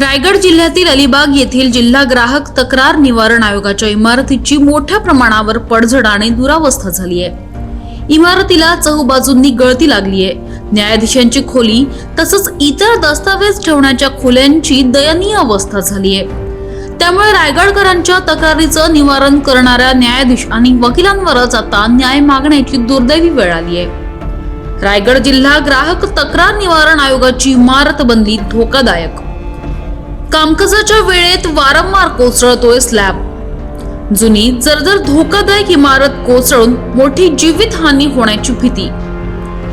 रायगड जिल्ह्यातील अलिबाग येथील जिल्हा ग्राहक तक्रार निवारण आयोगाच्या इमारतीची मोठ्या प्रमाणावर पडझड आणि दुरावस्था झाली आहे. इमारतीला चहूबाजूंनी गळती लागली आहे न्यायाधीशांची खोली तसंच इतर दस्तावेज ठेवण्याच्या खोल्यांची दयनीय अवस्था झाली आहे त्यामुळे रायगडकरांच्या तक्रारीचं निवारण करणाऱ्या न्यायाधीश आणि वकिलांवरच आता न्याय मागण्याची दुर्दैवी वेळ आली आहे. रायगड जिल्हा ग्राहक तक्रार निवारण आयोगाची इमारत बनली धोकादायक. कामकाजाच्या वेळेत वारंवार कोसळतोय स्लॅब. जुनी जर्जर धोकादायक इमारत कोसळून मोठी जीवितहानी होण्याची भीती.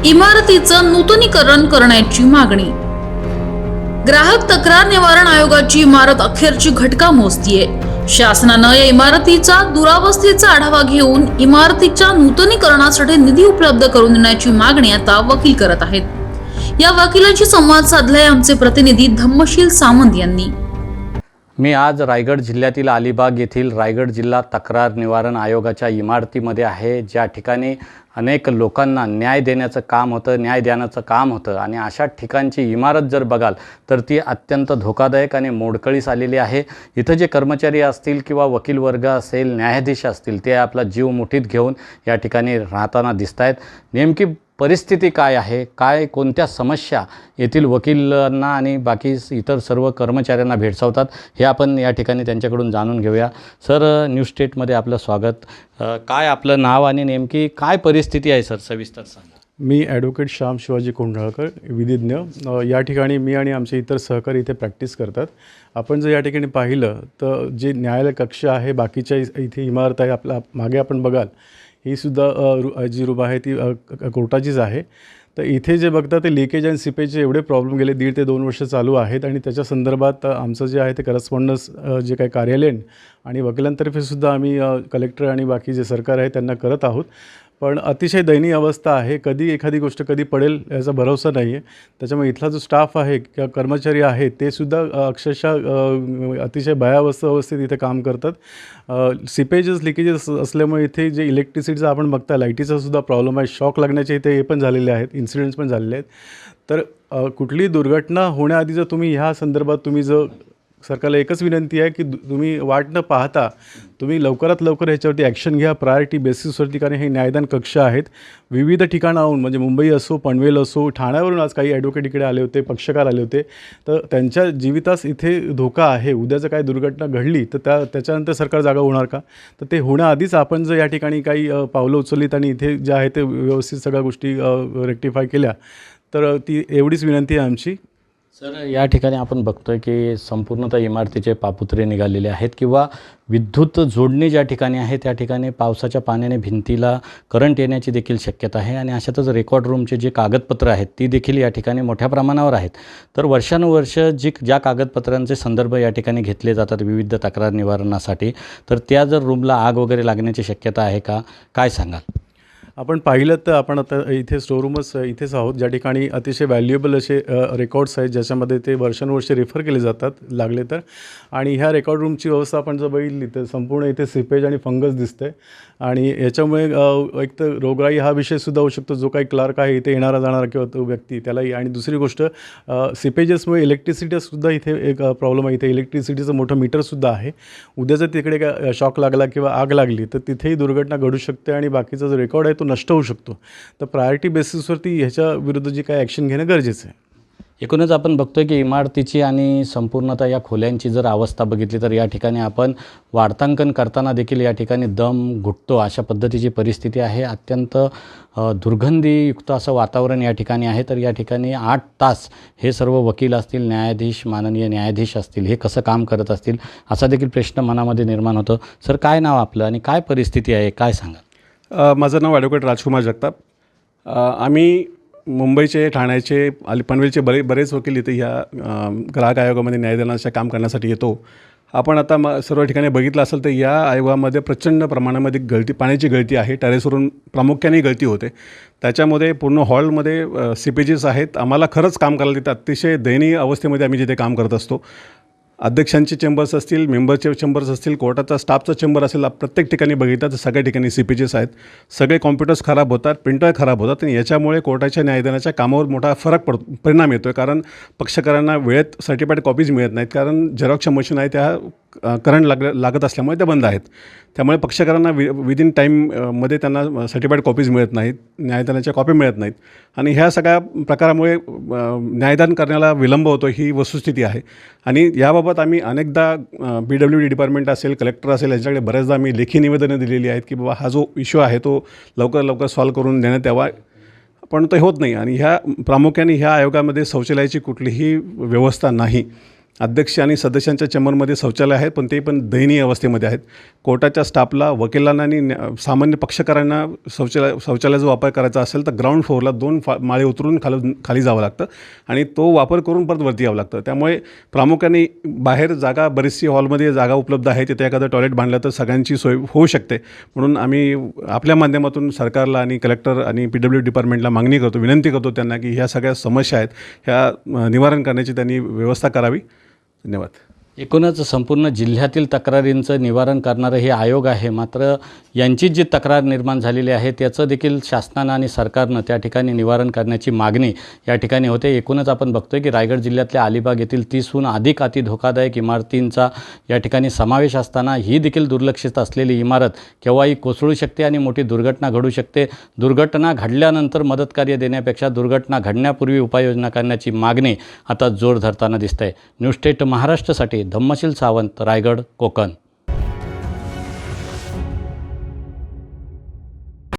इमारतीचं नूतनीकरण करण्याची मागणी. ग्राहक तक्रार निवारण आयोगाची इमारत अखेरची घटका मोजतीये. शासनानं या इमारतीचा दुरावस्थेचा आढावा घेऊन इमारतीच्या नूतनीकरणासाठी निधी उपलब्ध करून देण्याची मागणी आता वकील करत आहेत. या वकिलांशी संवाद साधलाय आमचे प्रतिनिधी धम्मशील सामंत यांनी. मी आज रायगड जिल्ह्यातील अलिबाग येथील रायगड जिल्हा तक्रार निवारण आयोगाच्या इमारतीमध्ये आहे. ज्या ठिकाणी अनेक लोकांना न्याय देण्याचं काम होतं न्याय देण्याचं काम होतं आणि अशा ठिकाणची इमारत जर बघाल तर ती अत्यंत धोकादायक आणि मोडकळीस आलेली आहे. इथं जे कर्मचारी असतील किंवा वकील वर्ग असेल न्यायाधीश असतील ते आपला जीव मुठीत घेऊन या ठिकाणी राहताना दिसत आहेत नेमकी परिस्थिती काय आहे? काय कोणत्या समस्या येथील वकिलांना आणि बाकी इतर सर्व कर्मचाऱ्यांना भेडसावतात? हे आपण या ठिकाणी त्यांच्याकडून जाणून घेऊया. सर न्यूज स्टेटमध्ये आपलं स्वागत. काय आपलं नाव आणि नेमकी काय परिस्थिती आहे सर? सविस्तर सांगा. मी ॲडव्होकेट श्याम शिवाजी कोंढाळकर विधिज्ञ. या ठिकाणी मी आणि आमचे इतर सहकारी इथे प्रॅक्टिस करतात. आपण जर या ठिकाणी पाहिलं तर जे न्यायालय कक्ष आहे बाकीच्या इथे इमारत आहे आपल्या मागे आपण बघाल ही सुद्धा जी रूप आहे ती कोर्टाचीच आहे. तर इथे जे बघता ते लिकेज आणि सिपेजचे एवढे प्रॉब्लेम गेले दीड ते दोन वर्ष चालू आहेत आणि त्याच्या संदर्भात आमचं जे आहे ते करस्पॉन्डन्स जे काही कार्यालयीन आणि वकिलांतर्फेसुद्धा आम्ही कलेक्टर आणि बाकी जे सरकार आहे त्यांना करत आहोत. पण अतिशय दयनीय अवस्था आहे. कधी एखादी गोष्ट कधी पडेल याचा भरोसा नाही आहे त्याच्यामुळे इथला जो स्टाफ आहे किंवा कर्मचारी आहे ते सुद्धा अक्षरशः अतिशय भयावस्थ अवस्थेत इथे काम करतात. सिपेजेस लिकेजेस असल्यामुळे इथे जे इलेक्ट्रिसिटीचा आपण बघता लाईटीचा सुद्धा प्रॉब्लेम आहे. शॉक लागण्याचे इथे हे पण झालेले आहेत. इन्सिडेंट्स पण झालेले आहेत. तर कुठलीही दुर्घटना होण्याआधी जर तुम्ही ह्या संदर्भात तुम्ही जर सरकारला एकच विनंती आहे की तुम्ही वाट न पाहता तुम्ही लवकरात लवकर ह्याच्यावरती ॲक्शन घ्या. प्रायोरिटी बेसिसवरती कारण हे न्यायदान कक्ष आहेत. विविध ठिकाणाहून म्हणजे मुंबई असो पनवेल असो ठाण्यावरून आज काही ॲडव्होकेट इकडे आले होते पक्षकार आले होते. तर त्यांच्या जीवितास इथे धोका आहे. उद्याचं काही दुर्घटना घडली तर त्या त्याच्यानंतर सरकार जागा होणार का? तर ते होण्याआधीच आपण जर या ठिकाणी काही पावलं उचललीत आणि इथे जे आहे ते व्यवस्थित सगळ्या गोष्टी रेक्टिफाय केल्या तर ती एवढीच विनंती आहे आमची. सर या ठिकाणी आपण बघतोय की संपूर्णतः इमारतीचे पापुत्रे निघालेले आहेत किंवा विद्युत जोडणी ज्या ठिकाणी आहे त्या ठिकाणी पावसाच्या पाण्याने भिंतीला करंट येण्याची देखील शक्यता आहे आणि अशातच रेकॉर्ड रूमचे जे कागदपत्र आहेत ती देखील या ठिकाणी मोठ्या प्रमाणावर आहेत. तर वर्षानुवर्ष जी ज्या कागदपत्रांचे संदर्भ या ठिकाणी घेतले जातात विविध तक्रार निवारणासाठी तर त्या जर रूमला आग वगैरे लागण्याची शक्यता आहे का? काय सांगाल? आपण पाहिलं तर आपण आता इथे स्टोरूमच इथेच आहोत. ज्या ठिकाणी अतिशय व्हॅल्युएबल असे रेकॉर्ड्स आहेत ज्याच्यामध्ये ते वर्षानुवर्षे रेफर केले जातात लागले तर. आणि ह्या रेकॉर्ड रूमची व्यवस्था आपण जर बघितली तर संपूर्ण इथे सिपेज आणि फंगस दिसते आणि याच्यामुळे एक तर रोगराई हा विषयसुद्धा होऊ शकतो. जो काही क्लार्क आहे इथे येणारा जाणारा किंवा तो व्यक्ती त्यालाही. आणि दुसरी गोष्ट सिपेजेसमुळे इलेक्ट्रिसिटीसुद्धा इथे एक प्रॉब्लेम आहे. इथे इलेक्ट्रिसिटीचं मोठं मीटरसुद्धा आहे. उद्या जर तिकडे काय शॉक लागला किंवा आग लागली तर तिथेही दुर्घटना घडू शकते. आणि बाकीचा जो रेकॉर्ड आहे तो नष्ट होऊ शकतो. तर प्रायोरिटी बेसिसवरती ह्याच्या विरुद्ध जी काय ॲक्शन घेणं गरजेचं आहे. एकूणच आपण बघतोय की इमारतीची आणि संपूर्णतः या खोल्यांची जर अवस्था बघितली तर या ठिकाणी आपण वार्तांकन करताना देखील या ठिकाणी दम घुटतो. अशा पद्धतीची परिस्थिती आहे. अत्यंत दुर्गंधीयुक्त असं वातावरण या ठिकाणी आहे. तर या ठिकाणी आठ तास हे सर्व वकील असतील न्यायाधीश माननीय न्यायाधीश असतील हे कसं काम करत असतील असा देखील प्रश्न मनामध्ये निर्माण होतो. सर काय नाव आपलं आणि काय परिस्थिती आहे? काय सांगा माझं नाव ॲडव्होकेट राजकुमार जगताप. आम्ही मुंबईचे ठाण्याचे आणि पनवेलचे बरे बरेच वकील इथे ह्या ग्राहक आयोगामध्ये न्यायदानाचं काम करण्यासाठी येतो. आपण आता म सर्व ठिकाणी बघितलं असेल तर या आयोगामध्ये प्रचंड प्रमाणामध्ये गळती पाण्याची गळती आहे. टेरेसवरून प्रामुख्याने गळती होते. त्याच्यामध्ये पूर्ण हॉलमध्ये सिपेजेस आहेत. आम्हाला खरंच काम करायला तिथे अतिशय दयनीय अवस्थेमध्ये आम्ही जिथे काम करत असतो. अध्यक्षांचे चेंबर्स असतील मेंबरचे चेंबर्स असतील कोर्टाचा स्टाफचा चेंबर असेल आप- प्रत्येक ठिकाणी बघितलं तर सगळ्या ठिकाणी सी पी जेस आहेत. सगळे कॉम्प्युटर्स खराब होतात प्रिंटर खराब होतात आणि याच्यामुळे कोर्टाच्या न्यायदानाच्या कामावर मोठा फरक पड परिणाम येतो आहे कारण पक्षकारांना वेळेत सर्टिफाईड कॉपीज मिळत नाहीत. कारण झेरॉक्सच्या मशीन आहे त्या करंट लाग लागत असल्यामुळे त्या बंद आहेत. त्यामुळे पक्षकारांना वि विदिन टाईममध्ये त्यांना सर्टिफाईड कॉपीज मिळत नाहीत न्यायदानाच्या कॉपी मिळत नाहीत. आणि ह्या सगळ्या प्रकारामुळे न्यायदान करण्याला विलंब होतो ही वस्तुस्थिती आहे. आणि याबाबत आम्ही अनेकदा बी डब्ल्यू डी डिपार्टमेंट असेल कलेक्टर असेल यांच्याकडे बऱ्याचदा आम्ही लेखी निवेदनं दिलेली आहेत की बाबा हा जो इश्यू आहे तो लवकर लवकर सॉल्व्ह करून देण्यात यावा. पण ते होत नाही. आणि ह्या प्रामुख्याने ह्या आयोगामध्ये शौचालयाची कुठलीही व्यवस्था नाही. अध्यक्ष आणि सदस्यांच्या चेंबरमध्ये शौचालय आहेत पण ते पण दयनीय अवस्थेमध्ये आहेत. कोर्टाच्या स्टाफला वकिलांना आणि न्या- सामान्य पक्षकारांना शौचालय शौचालयाचा वापर करायचा असेल तर ग्राउंड फ्लोअरला दोन फा माळे उतरून खाली खाली जावं लागतं आणि तो वापर करून परत वरती यावं लागतं. त्यामुळे प्रामुख्याने बाहेर जागा बरीचशी हॉलमध्ये जागा उपलब्ध आहे. तिथे एखादं टॉयलेट बांधलं तर सगळ्यांची सोय होऊ शकते. म्हणून आम्ही आपल्या माध्यमातून सरकारला आणि कलेक्टर आणि पी डब्ल्यू डिपार्टमेंटला मागणी करतो विनंती करतो त्यांना की ह्या सगळ्या समस्या आहेत ह्या निवारण करण्याची त्यांनी व्यवस्था करावी. धन्यवाद. एकूणच संपूर्ण जिल्ह्यातील तक्रारींचं निवारण करणारं हे आयोग आहे. मात्र यांची जी तक्रार निर्माण झालेली आहे त्याचं देखील शासनानं आणि सरकारनं त्या ठिकाणी निवारण करण्याची मागणी या ठिकाणी होते. एकूणच आपण बघतोय की रायगड जिल्ह्यातल्या अलिबाग येथील तीसहून अधिक अति धोकादायक इमारतींचा या ठिकाणी समावेश असताना ही देखील दुर्लक्षित असलेली इमारत केव्हाही कोसळू शकते आणि मोठी दुर्घटना घडू शकते. दुर्घटना घडल्यानंतर मदतकार्य देण्यापेक्षा दुर्घटना घडण्यापूर्वी उपाययोजना करण्याची मागणी आता जोर धरताना दिसत आहे न्यूज स्टेट महाराष्ट्रासाठी धम्मशील सावंत रायगड कोकण.